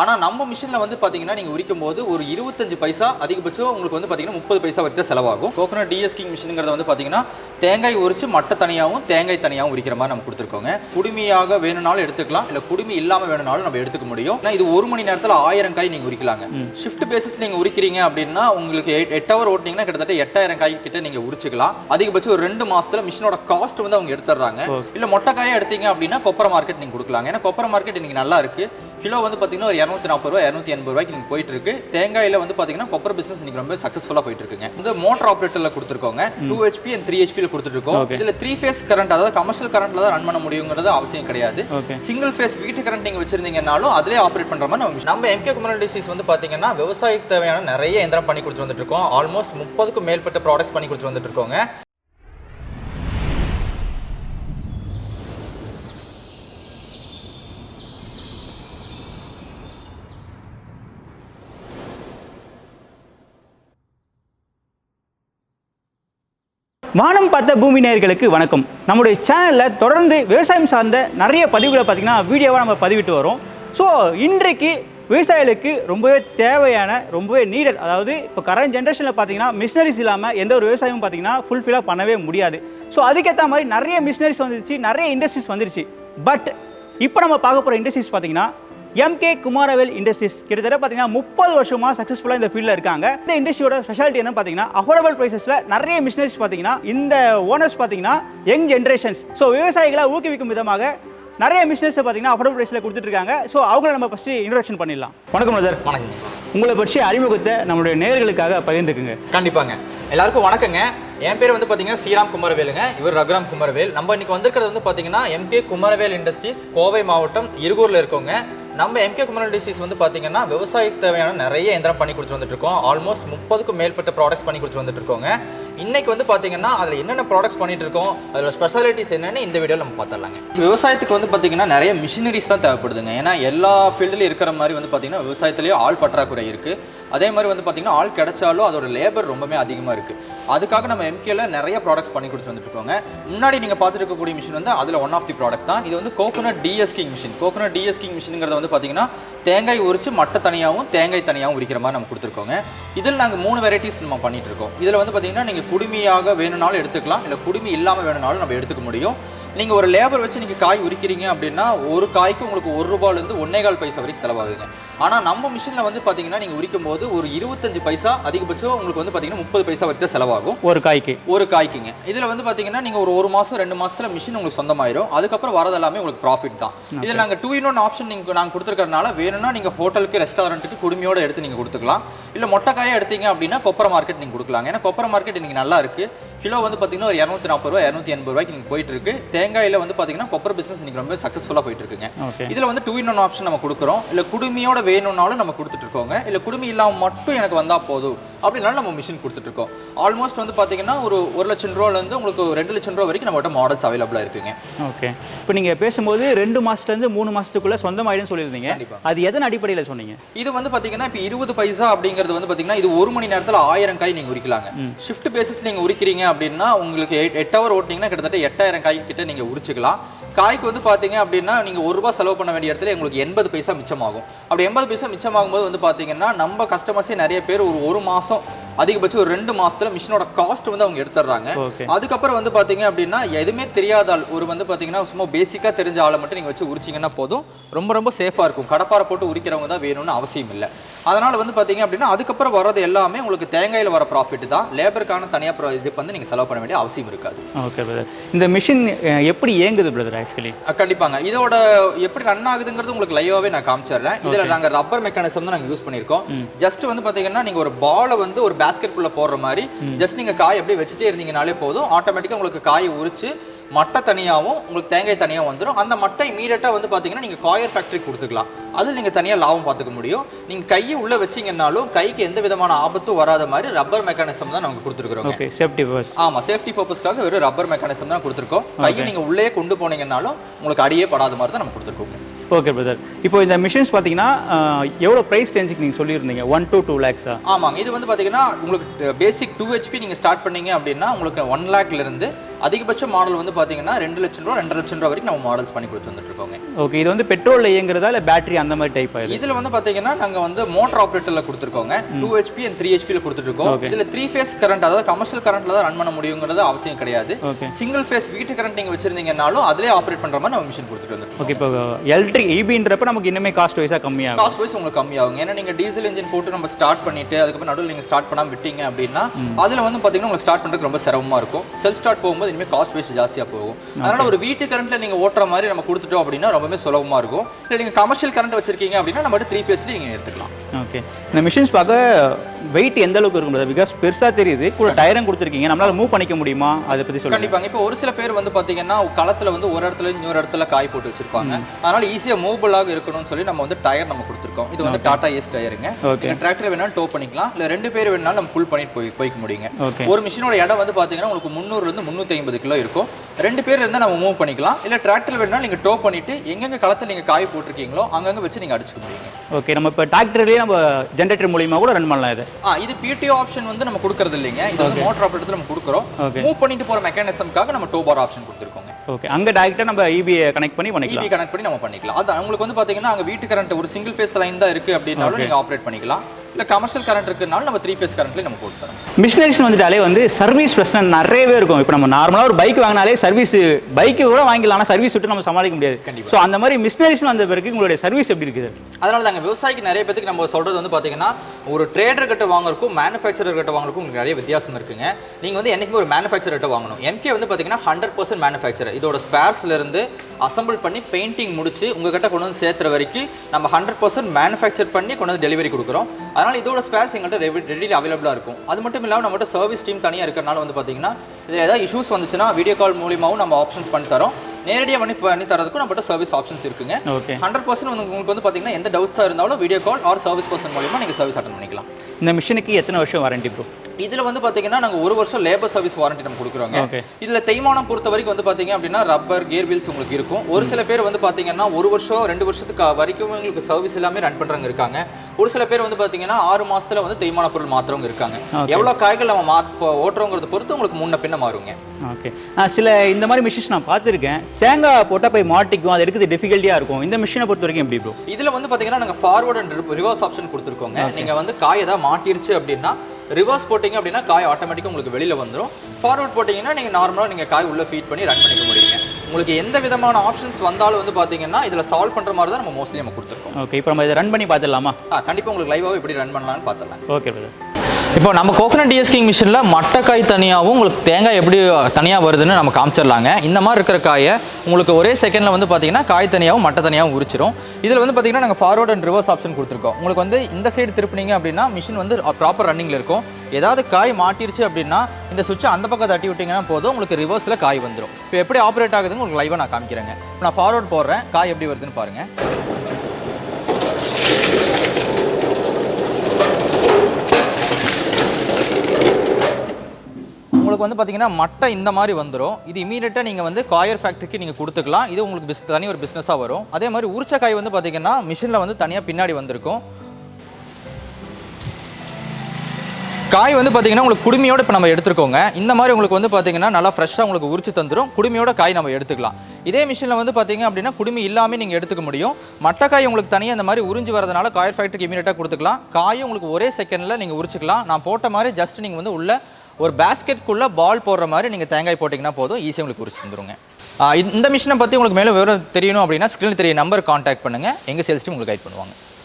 ஆனால் நம்ம மிஷினில் வந்து பார்த்தீங்கன்னா நீங்கள் உரிக்கும் போது ஒரு இருபத்தஞ்சு பைசா அதிகபட்சம் உங்களுக்கு வந்து பார்த்தீங்கன்னா முப்பது பைசா வரைக்கும் செலவாகும். கோகோனட் டிஎஸ்கிங் மிஷினுங்கிறத வந்து பார்த்தீங்கன்னா தேங்காய் உரிச்சு மட்டை தனியாகவும் தேங்காய் தனியாகவும் உரிக்கிற மாதிரி நம்ம கொடுத்துருக்கோங்க. குடுமியாக வேணும்னாலும் எடுத்துக்கலாம். இல்லை குடுமி இல்லாமல் வேணும்னாலும் நம்ம எடுத்துக்க முடியும். இது ஒரு மணி நேரத்தில் ஆயிரம் காய் நீங்கள் உரிக்கலாங்க. ஷிஃப்ட் பேசிஸ் நீங்கள் உரிக்கிறீங்க அப்படின்னா உங்களுக்கு எட்டு ஹவர் ஓட்டினீங்கன்னா கிட்டத்தட்ட எட்டாயிரம் காய் கிட்ட நீங்கள் உரிச்சுக்கலாம். அதிகபட்சம் ஒரு ரெண்டு மாசத்துல மிஷினோட காஸ்ட் வந்து அவங்க எடுத்துடுறாங்க இல்லை மொட்டை காயை எடுத்தீங்க அப்படின்னா கொப்பரை மார்க்கெட் நீங்கள் கொடுக்கலாம் ஏன்னா கொப்பரை மார்க்கெட் இன்னைக்கு நல்லா இருக்கு. கிலோ வந்து பார்த்தீங்கன்னா ஒரு இரநூத்தி நாற்பது ரூபா இரநூத்தி எண்பது ரூபாய்க்கு நீங்கள் போயிட்டு இருக்கு தேங்காயில் வந்து பார்த்தீங்கன்னா கொப்பரை பிசினஸ் இன்னைக்கு ரொம்ப சக்ஸஸ்ஃபுல்லாக போயிட்டு இருக்குங்க இந்த மோட்டர் ஆப்ரேட்டரில் கொடுத்துருக்கோங்க. டூ ஹெச்பி அண்ட் த்ரீ ஹெச்பியில் கொடுத்துருக்கோம் இதில் த்ரீ ஃபேஸ் கரண்ட் அதாவது கமர்ஷியல் கரண்ட்ல தான் ரன் பண்ண முடியுங்கிறது அவசியம் கிடையாது. சிங்கிள் ஃபேஸ் வீட்டு கரண்ட் நீங்கள் வச்சிருந்தீங்கனாலும் அதிலே ஆப்ரேட் பண்ணுற மாதிரி நம்ம எம்கே குமரல் டிசீஸ் வந்து பார்த்தீங்கன்னா விவசாயத்துக்கு தேவையான நிறைய எந்திரம் பண்ணி கொடுத்து வந்துட்டு இருக்கோம் ஆல்மோஸ்ட் முப்பதுக்கும் மேற்பட்ட ப்ராடக்ட்ஸ் பண்ணி கொடுத்து வந்துட்டு இருக்கோங்க வானம் பார்த்த பூமி நேர்களுக்கு வணக்கம். நம்முடைய சேனலில் தொடர்ந்து விவசாயம் சார்ந்த நிறைய பதிவுகளை பார்த்திங்கன்னா வீடியோவாக நம்ம பதிவிட்டு வரோம். ஸோ இன்றைக்கு விவசாயிகளுக்கு ரொம்பவே தேவையான ரொம்பவே நீடட் அதாவது இப்போ கரண்ட் ஜென்ரேஷனில் பார்த்தீங்கன்னா மிஷினரிஸ் இல்லாமல் எந்த ஒரு விவசாயமும் பார்த்தீங்கன்னா ஃபுல்ஃபில்லாக பண்ணவே முடியாது. ஸோ அதுக்கேற்ற மாதிரி நிறைய மிஷினரிஸ் வந்துருச்சு நிறைய இண்டஸ்ட்ரீஸ் வந்துருச்சு. பட் இப்போ நம்ம பார்க்க போகிற இண்டஸ்ட்ரீஸ் பார்த்தீங்கன்னா எம்கே குமாரவேல் இண்டஸ்ட்ரீஸ் கிட்டத்தட்ட பார்த்தீங்கன்னா முப்பது வருஷமாக சக்ஸஸ்ஃபுல்லாக இந்த ஃபீல்டில் இருக்காங்க. இந்த இண்டஸ்ட்ரியோட ஸ்பெஷாலிட்டி என்ன பார்த்தீங்கன்னா அஃபோர்டபுள் ப்ரைஸஸில் நிறைய மிஷினரிஸ் பார்த்தீங்கன்னா இந்த ஓனர்ஸ் பார்த்தீங்கன்னா யங் ஜென்ரேஷன்ஸ் ஸோ விவசாயிகளை ஊக்குவிக்கும் விதமாக நிறைய மிஷினரிஸ் பார்த்தீங்கன்னா அஃபோர்டபுள் ப்ரைஸில் கொடுத்துட்டு இருக்காங்க. ஸோ அவங்கள நம்ம ஃபஸ்ட்டு இன்ட்ரடக்ஷன் பண்ணிடலாம். வணக்கம் சார் வணக்கம். உங்களை பற்றி அறிமுகத்தை நம்மளுடைய நேயர்களுக்காக பகிர்ந்துக்குங்க. கண்டிப்பாங்க. எல்லாருக்கும் வணக்கங்க. என் பேர் வந்து பார்த்தீங்கன்னா ஸ்ரீராம் குமரவேலுங்க. இவர் ரகுராம் குமரவேல். நம்ம இன்னைக்கு வந்திருக்கிறது வந்து பார்த்தீங்கன்னா எம்கே குமரவேல் இண்டஸ்ட்ரீஸ் கோவை மாவட்டம் இருகூரில் இருக்கோங்க. நம்ம எம்கே குமரல் டிசீஸ் வந்து பார்த்தீங்கன்னா விவசாயத்துக்கு தேவையான நிறைய எந்திரம் பண்ணி கொடுத்து வந்துட்டு இருக்கோம். ஆல்மோஸ்ட் முப்பதுக்கும் மேற்பட்ட ப்ராடக்ட்ஸ் பண்ணி கொடுத்து வந்துட்டு இருக்கோங்க. இன்னைக்கு வந்து பார்த்தீங்கன்னா அதில் என்னென்ன ப்ராடக்ட்ஸ் பண்ணிட்டு இருக்கோம் அதில் ஸ்பெஷாலிட்டிஸ் என்னென்னு இந்த வீடியோவில் நம்ம பார்த்துடலாங்க விவசாயத்துக்கு வந்து பார்த்தீங்கன்னா நிறைய மிஷினரிஸ் தான் தேவைப்படுதுங்க. ஏன்னா எல்லா ஃபீல்டுலையும் இருக்கிற மாதிரி வந்து பார்த்தீங்கன்னா விவசாயத்துலேயும் ஆள் பற்றாக்குறை இருக்குது அதே மாதிரி வந்து பார்த்தீங்கன்னா ஆள் கிடைச்சாலும் அதோட லேபர் ரொம்பவே அதிகமாக இருக்குது அதுக்காக நம்ம எம்கேல நிறைய ப்ராடக்ட்ஸ் பண்ணி கொடுத்து வந்துட்டுருக்கோங்க. முன்னாடி நீங்கள் பார்த்துருக்கக்கூடிய மிஷின் வந்து அதில் ஒன் ஆஃப் தி ப்ராடக்ட் தான். இது வந்து coconut dehusking machine coconut dehusking மிஷினுங்கிறது வந்து பார்த்தீங்கன்னா தேங்காய் உரிச்சு மட்டை தனியாகவும் தேங்காய் தனியாகவும் உரிக்கிற மாதிரி நம்ம கொடுத்துருக்கோங்க. இதில் நாங்கள் மூணு வெரைட்டிஸ் நம்ம பண்ணிட்டு இருக்கோம் இதில் வந்து பார்த்தீங்கன்னா நீங்கள் குடுமியாக வேணும்னாலும் எடுத்துக்கலாம். இல்லை குடுமி இல்லாமல் வேணும்னாலும் நம்ம எடுத்துக்க முடியும். நீங்கள் ஒரு லேபர் வச்சு நீங்கள் காய் உரிக்கிறீங்க அப்படின்னா ஒரு காய்க்கு உங்களுக்கு ஒரு ரூபாயிலேருந்து ஒன்னேகால் பைசா வரைக்கும் செலவாகுதுங்க. ஆனால் நம்ம மிஷினில் வந்து பார்த்தீங்கன்னா நீங்கள் உரிக்கும் போது ஒரு இருபத்தஞ்சு பைசா அதிகபட்சம் உங்களுக்கு வந்து பார்த்தீங்கன்னா முப்பது பைசா வரைக்கும் செலவாகும். ஒரு காய்க்கு. ஒரு காய்க்குங்க. இதில் வந்து பார்த்தீங்கன்னா நீங்கள் ஒரு ஒரு மாதம் ரெண்டு மாசத்துல மிஷின் உங்களுக்கு சொந்தமாயிரும். அதுக்கப்புறம் வரது எல்லாமே உங்களுக்கு ப்ராஃபிட் தான். இதில் நாங்கள் டூ இன் ஒன் ஆப்ஷன் நீங்கள் நாங்கள் கொடுத்துருக்கறனால வேணும்னா நீங்கள் ஹோட்டலுக்கு ரெஸ்டாரண்ட்டுக்கு குடுமையோட எடுத்து நீங்கள் கொடுத்துக்கலாம். இல்லை மொட்டைக்காயை எடுத்தீங்க அப்படின்னா கொப்பரை மார்க்கெட் நீங்கள் கொடுக்கலாம் ஏன்னா கொப்பரை மார்க்கெட் இன்னைக்கு நல்லா இருக்கு. கிலோ வந்து பார்த்தீங்கன்னா ஒரு இரநூத்தி நாற்பது ரூபா இரநூத்தி எண்பது ரூபாய்க்கு நீங்கள் போயிட்டு இருக்கு. தேங்காயில் வந்து பார்த்தீங்கன்னா கொப்பரை பிசினஸ் இன்னைக்கு ரொம்ப சக்ஸஸ்ஃபுல்லாக போயிட்டு இருக்குங்க இதில் வந்து டூ இன் ஒன் ஆப்ஷன் நம்ம கொடுக்குறோம். இல்லை குடுமியோட வேணும்னாலும் நம்ம கொடுத்துட்டு இருக்கோங்க. இல்லை குடுமி இல்லாமல் மட்டும் எனக்கு வந்தால் போதும் அப்படின்னாலும் நம்ம மிஷின் கொடுத்துட்டு இருக்கோம். ஆல்மோஸ்ட் வந்து பார்த்தீங்கன்னா ஒரு ஒரு லட்சம் ரூபாலேருந்து உங்களுக்கு ரெண்டு லட்சம் ரூபா வரைக்கும் நம்மகிட்ட மாடல்ஸ் அவைலபிளாக இருக்குங்க. ஓகே. இப்போ நீங்கள் பேசும்போது ரெண்டு மாதத்துலேருந்து மூணு மாதத்துக்குள்ளே சொந்தமாயிடுன்னு சொல்லியிருந்தீங்க. அது எதன் அடிப்படையில் சொன்னீங்க? இது வந்து பார்த்தீங்கன்னா இப்போ இருபது பைசா அப்படிங்கிறது வந்து பார்த்தீங்கன்னா இது ஒரு மணி நேரத்தில் ஆயிரம் காய் நீங்கள் உரிக்கலாங்க. ஷிஃப்ட் பேசிஸ் நீங்கள் உரிக்கிறீங்க அப்படின்னா உங்களுக்கு எட்டு ஹவர் ஓட்டினீங்கன்னா கிட்டத்தட்ட எட்டாயிரம் காய் கிட்ட நீங்கள் உரிச்சுக்கலாம். காய்க்கு வந்து பார்த்தீங்க அப்படின்னா நீங்கள் ஒரு ரூபா செலவு பண்ண வேண்டிய இடத்துல உங்களுக்கு எண்பது பைசா மிச்சமாகும். அப்படி எண்பது பைசா மிச்சமாகும் போது வந்து பார்த்தீங்கன்னா நம்ம கஸ்டமர்ஸே நிறைய பேர் ஒரு ஒரு மாதம் அதிகபட்சம் ஒரு ரெண்டு மாசத்துல மிஷினோட காஸ்ட் வந்து அவங்க எடுத்துடுறாங்க அதுக்கப்புறம் வந்து பாத்தீங்க அப்படின்னா எதுவுமே தெரியாத ஆள் ஒரு வந்து பாத்தீங்கன்னா சும்மா பேசிக்கா தெரிஞ்ச ஆளை மட்டும் நீங்க வச்சு உரிச்சிங்கன்னா போதும். ரொம்ப ரொம்ப சேஃபா இருக்கும். கடப்பாரை போட்டு உரிக்கிறவங்க தான் வேணும்னு அவசியம் இல்லை. அதனால வந்து பாத்தீங்க அப்படின்னா அதுக்கப்புறம் வர்றது எல்லாமே உங்களுக்கு தேங்காயில வர ப்ராஃபிட் தான். லேபருக்கான தனியா pro- இது வந்து நீங்க செலவு பண்ண வேண்டிய அவசியம் இருக்காது. ஓகே பிரதர் இந்த மிஷின் எப்படி இயங்குது பிரதர் ஆக்சுவலி கண்டிப்பாங்க. இதோட எப்படி ரன் ஆகுதுங்கிறது உங்களுக்கு லைவாவே நான் காமிச்சிடுறேன் இதுல நாங்க ரப்பர் மெக்கானிசம் தான் நாங்க யூஸ் பண்ணிருக்கோம் ஜஸ்ட் வந்து பாத்தீங்கன்னா நீங்க ஒரு பாலை வந்து ஒரு பேஸ்கெட் குள்ள போடுற மாதிரி ஜஸ்ட் நீங்க காய் அப்படியே வச்சுட்டே இருந்தீங்கனாலே போதும். ஆட்டோமேட்டிக்கா உங்களுக்கு காயை உரிச்சு மட்டை தனியாகவும் உங்களுக்கு தேங்காய் தனியாக வந்துடும் அந்த மட்டை இமீடியட்டாக வந்து பார்த்தீங்கன்னா நீங்கள் காயர் ஃபேக்ட்ரி கொடுத்துக்கலாம். அதில் நீங்கள் தனியாக லாபம் பார்த்துக்க முடியும். நீங்கள் கையை உள்ளே வச்சீங்கன்னாலும் கைக்கு எந்த விதமான ஆபத்தும் வராத மாதிரி ரப்பர் மெக்கானிசம் தான் நாங்கள் கொடுத்துருக்குறோம் ஓகே சேஃப்டி பர்ஸ் ஆமா சேஃப்டி பர்பஸ்க்காக வெறும் ரப்பர் மெக்கானிசம் தான் கொடுத்துருக்கோம். கையை நீங்க உள்ளே கொண்டு போனீங்கன்னாலும் உங்களுக்கு அடியே படாத மாதிரி தான் நம்ம கொடுத்துருக்கோம் ஓகே பிரதர் இப்போ இந்த மிஷின்ஸ் பார்த்தீங்கன்னா எவ்வளோ ப்ரைஸ் ரேஞ்சுக்கு நீங்கள் சொல்லியிருந்தீங்க? ஒன் டு டூ லேக்ஸா ஆமாங்க இது வந்து பார்த்தீங்கன்னா உங்களுக்கு பேசிக் டூ ஹெச்பி நீங்கள் ஸ்டார்ட் பண்ணீங்க அப்படின்னா உங்களுக்கு ஒன் லேக்லேருந்து அதிகபட்ச மாடல் வந்து பார்த்தீங்கன்னா ரெண்டு லட்சம் ரூபா ரெண்டு லட்சம் ரூபா வரைக்கும் நம்ம மாடல்ஸ் பண்ணி கொடுத்து வந்துட்டு இருக்கோங்க. ஓகே இது வந்து பெட்ரோலில் இயங்குறதா இல்லை பேட்டரி அந்த மாதிரி டைப் ஆகுது இதுல வந்து பாத்தீங்கன்னா நாங்க வந்து மோட்டர் ஆப்ரேட்டர்ல கொடுத்துருக்கோங்க. டூ ஹெச்பி அண்ட் த்ரீ ஹெச்பியில் கொடுத்துருக்கோம். இதுல த்ரீ ஃபேஸ் கரண்ட் அதாவது கமர்ஷியல் கரண்ட்ல தான் ரன் பண்ண முடியுங்கிறது அவசியம் கிடையாது. சிங்கிள் ஃபேஸ் வீட்டு கரண்ட் நீங்க வச்சிருந்தீங்கனாலும் அதிலே ஆப்ரேட் பண்ற மாதிரி நம்ம மிஷின் கொடுத்துட்டு வந்துருக்கோம் ஓகே இப்போ எலக்ட்ரிக் ஈபின்றப்ப நமக்கு இன்னுமே காஸ்ட் வைஸாக கம்மியாகும் காஸ்ட் வைஸ் உங்களுக்கு கம்மியாகும் ஏன்னா நீங்க டீசல் இன்ஜின் போட்டு நம்ம ஸ்டார்ட் பண்ணிட்டு அதுக்கப்புறம் நடுவில் நீங்க ஸ்டார்ட் பண்ணாம விட்டீங்க அப்படின்னா அதுல வந்து பாத்தீங்கன்னா உங்களுக்கு ஸ்டார்ட் பண்றதுக்கு ரொம்ப சிரமமா இருக்கும். செல்ஃப் ஸ்டார்ட் போகும்போது இனிமேல் காஸ்ட் வைஸ் ஜாஸ்தியா போகும். அதனால ஒரு வீட்டு கரண்ட்ல நீங்க ஓட்டுற மாதிரி நம்ம கொடுத்துட்டோம் அப்படின்னா ரொம்பவே சுலபமா இருக்கும். இல்லை நீங்க கமர்ஷியல் கரண்ட் வச்சிருக்கீங்க அப்படின்னா நம்ம த்ரீ ஃபேஸ்ல நீங்க எடுத்துக்கலாம். ஓகே இந்த மிஷின்ஸ் பார்க்க வெயிட் எந்த அளவுக்கு இருக்கும் பிகாஸ் பெருசாக தெரியுது. கூட டயரும் கொடுத்துருக்கீங்க. நம்மளால மூவ் பண்ணிக்க முடியுமா? அதை பற்றி சொல்லுங்க. கண்டிப்பாங்க. இப்போ ஒரு சில பேர் வந்து பாத்தீங்கன்னா களத்துல வந்து ஒரு இடத்துல இன்னொரு இடத்துல காய் போட்டு வச்சிருப்பாங்க. அதனால ஈஸியா மூவபிளாக இருக்கணும்னு சொல்லி நம்ம வந்து டயர் நம்ம கொடுத்துருக்கோம் இது வந்து டாடா எஸ் டயருங்க டிராக்டர் வேணாலும் டோ பண்ணிக்கலாம். இல்ல ரெண்டு பேர் வேணாலும் நம்ம புல் பண்ணிட்டு போய் போய்க்க முடியுங்க. ஒரு மிஷினோட இடம் வந்து பாத்தீங்கன்னா உங்களுக்கு முந்நூறுல இருந்து முந்நூத்தி ஐம்பது கிலோ இருக்கும். ரெண்டு பேர் இருந்தா நம்ம மூவ் பண்ணிக்கலாம். இல்ல டிராக்டர் வேணாலும் நீங்க டோ பண்ணிட்டு எங்கெங்க களத்துல நீங்க காய் போட்டிருக்கீங்களோ அங்கங்க வச்சு நீங்க அடிச்சுக்க முடியுங்க. ஓகே நம்ம இப்போ டிராக்டர்லேயே நம்ம ஜென்ரேட்டர் மூலியமா கூட ரன் பண்ணலாம் இது. ஆ இது பிடிஓ ஆப்ஷன் வந்து நம்ம கொடுக்கறது இல்லைங்க. இது வந்து மோட்டர் ஆப்ரேட்டர் நம்ம கொடுக்குறோம். மூவ் பண்ணிட்டு போற மெக்கானிசம்காக நம்ம டோ பார் ஆப்ஷன் கொடுத்துருக்கோங்க. ஓகே அங்கே டேரெக்டாக நம்ம இபியை கனெக்ட் பண்ணி பண்ணிக்கலாம். இபி கனெக்ட் பண்ணி நம்ம பண்ணிக்கலாம். அது உங்களுக்கு வந்து பாத்தீங்கன்னா அங்க வீட்டு கரண்ட் ஒரு சிங்கிள் ஃபேஸ் லைன் தான் இருக்கு அப்படின்னாலும் நீங்க ஆப்ரேட் பண்ணிக்கலாம். இல்ல கமர்ஷியல் கரண்ட் இருக்குனாலும் நம்ம த்ரீ ஃபேஸ் கரண்ட்லயே நம்ம போட்டு தரோம் மிஷினரிஸ் வந்துட்டாலே வந்து சர்வீஸ் பிரச்சனை நிறையவே இருக்கும். இப்போ நம்ம நார்மலாக ஒரு பைக் வாங்கினாலே சர்வீஸ் பைக்கு கூட வாங்கிக்கலாம் ஆனால் சர்வீஸ் விட்டு நம்ம சமாளிக்க முடியாது. ஸோ அந்த மாதிரி மிஷினரிஸ் வந்த பிறகு உங்களுடைய சர்வீஸ் எப்படி இருக்குது? அதனால தாங்க விவசாயிக்கு நிறைய பேத்துக்கு நம்ம சொல்றது வந்து பாத்தீங்கன்னா ஒரு ட்ரேடர் கிட்ட வாங்குறதுக்கும் மேனுஃபேக்சரர் கிட்ட வாங்குறதுக்கும் உங்களுக்கு நிறைய வித்தியாசம் இருக்குங்க. நீங்க வந்து என்னைக்குமே ஒரு மேனுஃபேக்சரர் கிட்ட வாங்கணும். எம்கே வந்து பாத்தீங்கன்னா ஹண்ட்ரட் பர்சன்ட் மேனுஃபேக்சரர் இதோட ஸ்பேர்ஸ்ல இருந்து அசம்பிள் பண்ணி பெயிண்டிங் முடிச்சு உங்ககிட்ட கொண்டு வந்து சேர்த்துற வரைக்கும் நம்ம ஹண்ட்ரட் பர்சன்ட் மேனுஃபேக்சர் பண்ணி கொண்டு வந்து டெலிவரி கொடுக்குறோம். அதனால இதோட ஸ்பேர்ஸ் எங்கள்கிட்ட ரெடிலி அவைலபிளாக இருக்கும். அது மட்டும் இல்லாமல் நம்மகிட்ட சர்வீஸ் டீம் தனியாக இருக்கிறனால வந்து பார்த்தீங்கன்னா இதில் ஏதாவது இஷ்யூஸ் வந்துச்சுன்னா வீடியோ கால் மூலியமாகவும் நம்ம ஆப்ஷன்ஸ் பண்ணி தரோம். நேரடியாக பண்ணி பண்ணி தரதுக்கும் நம்மகிட்ட சர்வீஸ் ஆப்ஷன்ஸ் இருக்குங்க. ஓகே. ஹண்ட்ரட் பர்சன்ட் உங்களுக்கு வந்து பார்த்தீங்கன்னா எந்த டவுட்ஸாக இருந்தாலும் video call or service person மூலியமா நீங்கள் சர்வீஸ் அட்டன் பண்ணிக்கலாம். இந்த மிஷினுக்கு எத்தனை வருஷம் வாரண்டி ப்ரோ இதில் வந்து பார்த்தீங்கன்னா நாங்கள் ஒரு வருஷம் லேபர் சர்வீஸ் வாரண்டி நம்ம கொடுக்குறோங்க. இதில் தேய்மானம் பொறுத்த வரைக்கும் வந்து பார்த்தீங்க அப்படின்னா ரப்பர் கியர் வீல்ஸ் உங்களுக்கு இருக்கும். ஒரு சில பேர் வந்து பார்த்தீங்கன்னா ஒரு வருஷம் ரெண்டு வருஷத்துக்கு வரைக்கும் உங்களுக்கு சர்வீஸ் எல்லாமே ரன் பண்ணுறவங்க இருக்காங்க. ஒரு சில பேர் வந்து பார்த்தீங்கன்னா ஆறு மாசத்துல வந்து தேய்மான பொருள் மாத்துறவங்க இருக்காங்க. எவ்வளோ காய்கள் நம்ம மா ஓட்டுறோங்கிறத பொறுத்து உங்களுக்கு முன்ன பின்ன மாறுங்க. ஓகே நான் சில இந்த மாதிரி மிஷின்ஸ் நான் பார்த்துருக்கேன். தேங்காய் போட்டால் போய் மாட்டிக்கும் அது எடுக்கிறது டிஃபிகல்ட்டியாக இருக்கும். இந்த மிஷினை பொறுத்த வரைக்கும் எப்படி ப்ரோ இதில் வந்து பார்த்தீங்கன்னா நாங்கள் ஃபார்வர்ட் அண்ட் ரிவர்ஸ் ஆப்ஷன் கொடுத்துருக்கோங்க. நீங்கள் வந்து காய் ஏதாவது மாட்டிருச்சு அப்படின்னா ரிவர்ஸ் போட்டிங்க அப்படின்னா காய் ஆட்டோமேட்டிக்காக உங்களுக்கு வெளியில் வந்துடும் ஃபார்வர்ட் போட்டிங்கன்னா நீங்கள் நார்மலாக நீங்கள் காய் உள்ளே ஃபீட் பண்ணி ரன் பண்ணிக்க முடியுங்க. உங்களுக்கு எந்த விதமான ஆப்ஷன்ஸ் வந்தாலும் வந்து பார்த்தீங்கன்னா இதில் சால்வ் பண்ணுற மாதிரி தான் நம்ம மோஸ்ட்லி நம்ம கொடுத்துருக்கோம். ஓகே இப்போ நம்ம இதை ரன் பண்ணி பார்த்துடலாமா? கண்டிப்பாக உங்களுக்கு லைவாக எப்படி ரன் பண்ணலாம்னு பார்த்துடலாம். ஓகே பிரதர் இப்போ நம்ம கோகனட் டிஎஸ்கிங் மிஷினில் மட்டைக்காய் தனியாகவும் உங்களுக்கு தேங்காய் எப்படி தனியாக வருதுன்னு நம்ம காமிச்சிடலாங்க. இந்த மாதிரி இருக்கிற காயை உங்களுக்கு ஒரே செகண்டில் வந்து பார்த்தீங்கன்னா காய் தனியாகவும் மட்டை தனியாகவும் உரிச்சிரும். இதில் வந்து பார்த்தீங்கன்னா நாங்கள் ஃபார்வர்ட் அண்ட் ரிவர்ஸ் ஆப்ஷன் கொடுத்துருக்கோம். உங்களுக்கு வந்து இந்த சைடு திருப்பினீங்க அப்படின்னா மிஷின் வந்து ப்ராப்பர் ரன்னிங்கில் இருக்கும். ஏதாவது காய் மாட்டிருச்சு அப்படின்னா இந்த சுவிட்சை அந்த பக்கம் தட்டி விட்டிங்கன்னா போதும் உங்களுக்கு ரிவர்ஸில் காய் வந்துடும் இப்போ எப்படி ஆப்ரேட் ஆகுதுன்னு உங்களுக்கு லைவாக நான் காமிக்கிறேங்க. இப்போ நான் ஃபார்வர்ட் போடுறேன். காய் எப்படி வருதுன்னு பாருங்கள் உங்களுக்கு வந்து பார்த்தீங்கன்னா மட்டை இந்த மாதிரி வந்துடும் இது இமீடியட்டாக நீங்கள் வந்து காயர் ஃபேக்ட்ரிக்கு நீங்கள் கொடுத்துக்கலாம். இது உங்களுக்கு பிஸ் தனி ஒரு பிஸ்னஸாக வரும். அதே மாதிரி உரிச்ச காய் வந்து பார்த்தீங்கன்னா மிஷினில் வந்து தனியாக பின்னாடி வந்திருக்கும். காய் வந்து பார்த்தீங்கன்னா உங்களுக்கு குடுமையோட இப்போ நம்ம எடுத்துருக்கோங்க இந்த மாதிரி உங்களுக்கு வந்து பார்த்தீங்கன்னா நல்லா ஃப்ரெஷ்ஷாக உங்களுக்கு உரிச்சு தந்துடும் குடுமையோட காய் நம்ம எடுத்துக்கலாம். இதே மிஷினில் வந்து பார்த்தீங்க அப்படின்னா குடுமி இல்லாமல் நீங்கள் எடுத்துக்க முடியும். மட்டை காய் உங்களுக்கு தனியாக இந்த மாதிரி உறிஞ்சு வரதுனால காயர் ஃபேக்ட்ரிக்கு இமீடியட்டாக கொடுத்துக்கலாம். காயும் உங்களுக்கு ஒரே செகண்டில் நீங்கள் உரிச்சுக்கலாம். நான் போட்ட மாதிரி ஜஸ்ட் நீங்கள் வந்து உள்ள ஒரு பேஸ்கெட்குள்ளே பால் போடுற மாதிரி நீங்கள் தேங்காய் போட்டிங்கன்னா போதும். ஈஸியாக உங்களுக்கு குறிச்சு தந்துருங்க. இந்த- மிஷினை பற்றி உங்களுக்கு மேலும் விவரம் தெரியணும் அப்படின்னா ஸ்க்ரீனில் தெரிய நம்பர் காண்டாக்ட் பண்ணுங்கள் எங்கள் சேல்ஸ் டீம் உங்களுக்கு கைட் பண்ணுவாங்க.